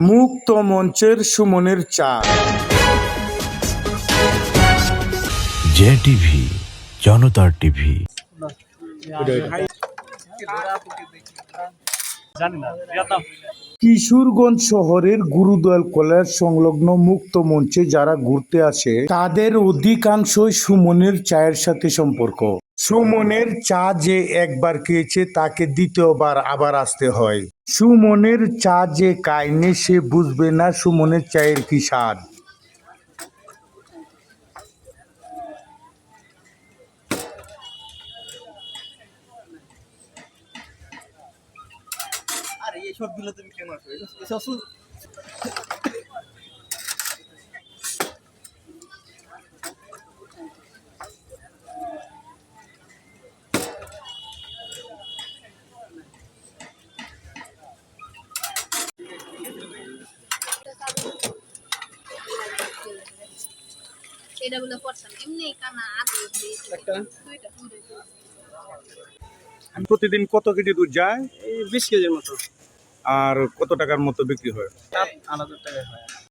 মুক্ত মঞ্চের সুমনের চা। জে টিভি জনতার টিভি। কিশোরগঞ্জ শহরের গুরুদয়াল কলেজ সংলগ্ন মুক্ত মঞ্চে যারা ঘুরতে আসে তাদের অধিকাংশই সুমনের চায়ের সাথে সম্পর্ক। সুমনের চা যে একবার খেয়েছে, তাকে দ্বিতীয়বার আবার আসতে হয়। সুমনের চা যে কায়নে সে বুঝবে না সুমনের চায়ের কি স্বাদ। তুমি এটা বলে পড়তাম এমনি কানা আগে একটা? দুইটা দুইটা প্রতিদিন কত কেজি দুধ যায়? এই বিশ কেজির মতো। আর কত টাকার মতো বিক্রি হয়? সাত আট হাজার টাকা হয়।